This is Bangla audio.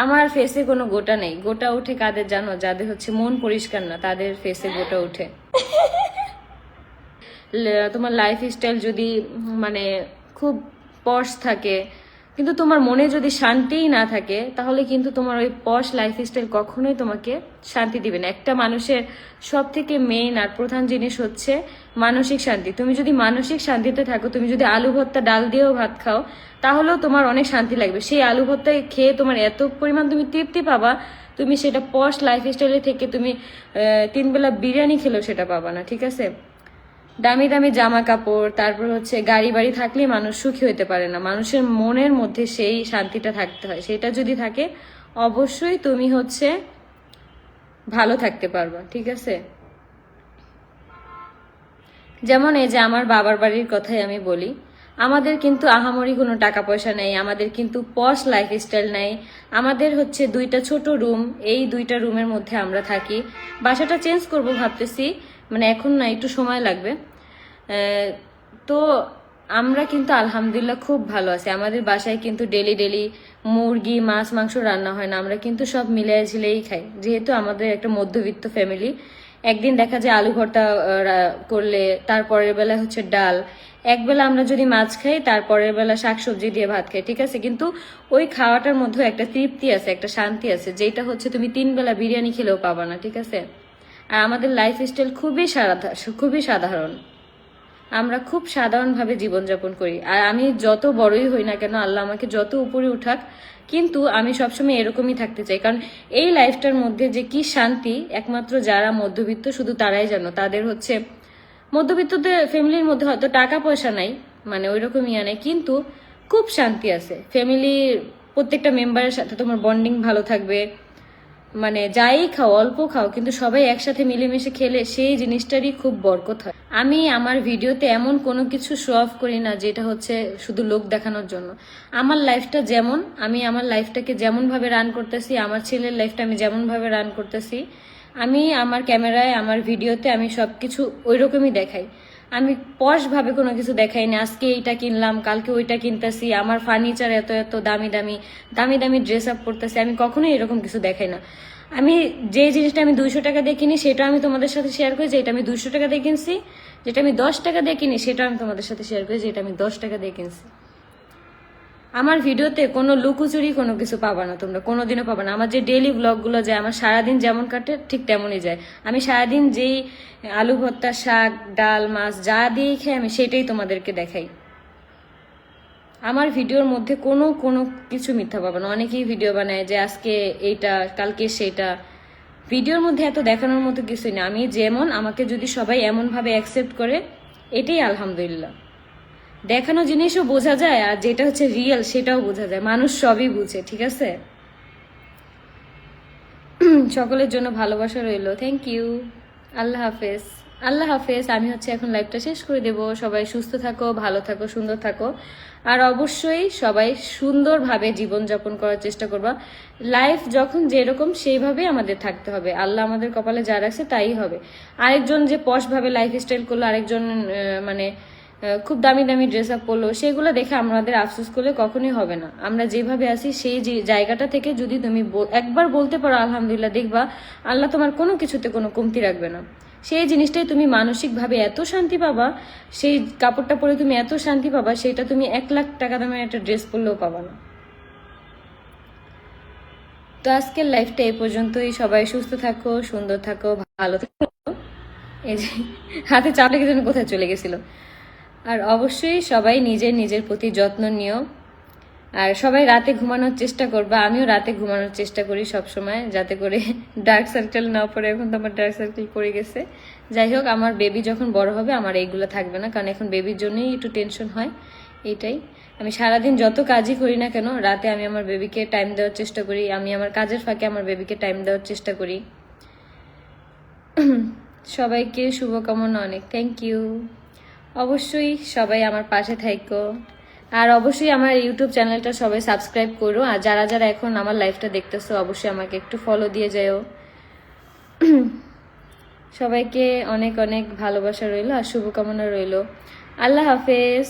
আমার ফেসে কোনো গোটা নেই। গোটা উঠে কাদের জানো? যাদের হচ্ছে মন পরিষ্কার না তাদের ফেসে গোটা উঠে। তোমার লাইফ স্টাইল যদি মানে খুব পর্স থাকে কিন্তু তোমার মনে যদি শান্তিই না থাকে, তাহলে কিন্তু তোমার ওই পশ লাইফ স্টাইল কখনোই তোমাকে শান্তি দিবে না। একটা মানুষের সব থেকে মেইন আর প্রধান জিনিস হচ্ছে মানসিক শান্তি। তুমি যদি মানসিক শান্তিতে থাকো, তুমি যদি আলু ভর্তা ডাল দিয়েও ভাত খাও, তাহলেও তোমার অনেক শান্তি লাগবে। সেই আলু ভর্তা খেয়ে তোমার এত পরিমাণ তুমি তৃপ্তি পাবা, তুমি সেটা পশ লাইফ স্টাইলে থেকে তুমি তিনবেলা বিরিয়ানি খেলেও সেটা পাবা না, ঠিক আছে? দামি দামি জামা কাপড় তারপর হচ্ছে গাড়ি বাড়ি থাকলে মানুষ সুখী হতে পারে না। মানুষের মনের মধ্যে সেই শান্তিটা থাকতে হয়। সেটা যদি থাকে, অবশ্যই তুমি হচ্ছে ভালো থাকতে পারবা, ঠিক আছে? যেমন এই যে আমার বাবার বাড়ির কথাই আমি বলি, আমাদের কিন্তু আহামরি কোনো টাকা পয়সা নেই, আমাদের কিন্তু পশ লাইফ স্টাইল নেই। আমাদের হচ্ছে দুইটা ছোট রুম এই দুইটা রুমের মধ্যে আমরা থাকি। বাসাটা চেঞ্জ করব ভাবতেছি মানে এখন না, একটু সময় লাগবে। তো আমরা কিন্তু আলহামদুলিল্লাহ খুব ভালো আছি। আমাদের বাসায় কিন্তু ডেলি ডেলি মুরগি, মাছ, মাংস রান্না হয় না। আমরা কিন্তু সব মিলিয়ে ঝিলেই খাই। যেহেতু আমাদের একটা মধ্যবিত্ত ফ্যামিলি একদিন দেখা যায় আলু ভর্তা করলে তারপরের বেলা হচ্ছে ডাল। একবেলা আমরা যদি মাছ খাই তারপরের বেলা শাকসবজি দিয়ে ভাত খাই, ঠিক আছে? কিন্তু ওই খাওয়াটার মধ্যে একটা তৃপ্তি আছে, একটা শান্তি আছে, যেটা হচ্ছে তুমি তিন বেলা বিরিয়ানি খেলেও পাবা না, ঠিক আছে? আর আমাদের লাইফ স্টাইল খুবই খুবই সাধারণ। আমরা খুব সাধারণভাবে জীবনযাপন করি। আর আমি যত বড়ই হই না কেন, আল্লাহ আমাকে যত উপরে উঠাক, কিন্তু আমি সবসময় এরকমই থাকতে চাই। কারণ এই লাইফটার মধ্যে যে কি শান্তি, একমাত্র যারা মধ্যবিত্ত, শুধু তারাই জানো। তাদের হচ্ছে, মধ্যবিত্তদের ফ্যামিলির মধ্যে হয়তো টাকা পয়সা নাই মানে ওই রকম ইয়া নেই, কিন্তু খুব শান্তি আছে। ফ্যামিলির প্রত্যেকটা মেম্বারের সাথে তোমার বন্ডিং ভালো থাকবে। মানে যাই খাও, অল্প খাও, কিন্তু সবাই একসাথে মিলেমিশে খেলে সেই জিনিসটারই খুব বরকত হয়। আমি আমার ভিডিওতে এমন কোনো কিছু শো অফ করি না যেটা হচ্ছে শুধু লোক দেখানোর জন্য। আমার লাইফটা যেমন, আমি আমার লাইফটাকে যেমনভাবে রান করতেছি, আমার ছেলের লাইফটা আমি যেমনভাবে রান করতেছি, আমি আমার ক্যামেরায় আমার ভিডিওতে আমি সব কিছু ওই রকমই দেখাই। আমি পশ ভাবে কোনো কিছু দেখাইনি আজকে এইটা কিনলাম, কালকে ওইটা কিনতেছি, আমার ফার্নিচার এত এত দামি দামি দামি দামি ড্রেস আপ করতেছি, আমি কখনোই এরকম কিছু দেখাই না। আমি যে জিনিসটা আমি দুইশো টাকা দিয়ে কিনি, সেটা আমি তোমাদের সাথে শেয়ার করি, যেটা আমি দুইশো টাকা দিয়ে কিনছি, যেটা আমি দশ টাকা দিয়ে কিনি, সেটা আমি তোমাদের সাথে শেয়ার করি, যেটা আমি দশ টাকা দিয়ে কিনছি। আমার ভিডিওতে কোনো লুকোচুরি কোনো কিছু পাবা না তোমরা, কোনোদিনও পাবা না। আমার যে ডেইলি ব্লগগুলো যায়, আমার সারাদিন যেমন কাটে, ঠিক তেমনই যায়। আমি সারাদিন যেই আলু ভর্তা, শাক, ডাল, মাছ, যা দিয়েই খাই, আমি সেটাই তোমাদেরকে দেখাই। আমার ভিডিওর মধ্যে কোনো কোনো কিছু মিথ্যা পাবে না। অনেকেই ভিডিও বানায় যে আজকে এইটা, কালকে সেটা। ভিডিওর মধ্যে এত দেখানোর মতো কিছুই না। আমি যেমন, আমাকে যদি সবাই এমনভাবে অ্যাকসেপ্ট করে, এটাই আলহামদুলিল্লাহ। দেখানো জিনিসও বোঝা যায় আর যেটা হচ্ছে রিয়েল সেটাও বোঝা যায়। মানুষ সবই বুঝে, ঠিক আছে? সকলের জন্য ভালোবাসা রইল। থ্যাংক ইউ আল্লাহ হাফেজ। আল্লাহ হাফেজ, আমি হচ্ছে এখন লাইভটা শেষ করে দেব। সবাই সুস্থ থাকো, ভালো থাকো, সুন্দর থাকো। আর অবশ্যই সবাই সুন্দরভাবে জীবনযাপন করার চেষ্টা করবা। লাইফ যখন যেরকম সেইভাবেই আমাদের থাকতে হবে। আল্লাহ আমাদের কপালে যা রাখছে তাই হবে। আরেকজন যে পশভাবে লাইফ স্টাইল করল, আরেকজন মানে খুব দামি দামি ড্রেস আপ করল সেগুলো দেখে আমাদের আফসোস করলে কখনোই হবে না। আমরা যেভাবে আছি, সেই যে- জায়গাটা থেকে যদি তুমি একবার বলতে পারো, আলহামদুলিল্লাহ, দেখবা আল্লাহ তোমার কোনো কিছুতে কোনো কমতি রাখবে না। সেই জিনিসটাই তুমি মানসিকভাবে এত শান্তি পাবা, সেই কাপড়টা পরে তুমি এত শান্তি পাবা, সেটা তুমি এক লাখ টাকা দামের একটা ড্রেস পরলেও পাবা না। তো আজকের লাইফটা এ পর্যন্তই। সবাই সুস্থ থাকো, সুন্দর থাকো, ভালো থাকো। এই যে, হাতে চাপ লেগে যেন কোথায় চলে গেছিল। আর অবশ্যই সবাই নিজের নিজের প্রতি যত্ন নিও। আর সবাই রাতে ঘুমানোর চেষ্টা করবা। আমিও রাতে ঘুমানোর চেষ্টা করি সব সময় যাতে করে ডার্ক সার্কেল না পড়ে। এখন তো আমার ডার্ক সার্কেল পড়ে গেছে। যাই হোক, আমার বেবি যখন বড় হবে, আমার এইগুলো থাকবে না। কারণ এখন বেবির জন্যই একটু টেনশন হয়। এইটাই। আমি সারাদিন যত কাজই করি না কেন, রাতে আমি আমার বেবিকে টাইম দেওয়ার চেষ্টা করি। আমি আমার কাজের ফাঁকে আমার বেবিকে টাইম দেওয়ার চেষ্টা করি। সবাইকে শুভকামনা অনেক। থ্যাংক ইউ অবশ্যই সবাই আমার পাশে থাকো আর অবশ্যই আমার ইউটিউব চ্যানেলটা সবাই সাবস্ক্রাইব করো। আর যারা যারা এখন আমার লাইফটা দেখতেছো, অবশ্যই আমাকে একটু ফলো দিয়ে যাও সবাইকে অনেক অনেক ভালোবাসা রইল আর শুভকামনা রইল। আল্লাহ হাফেজ।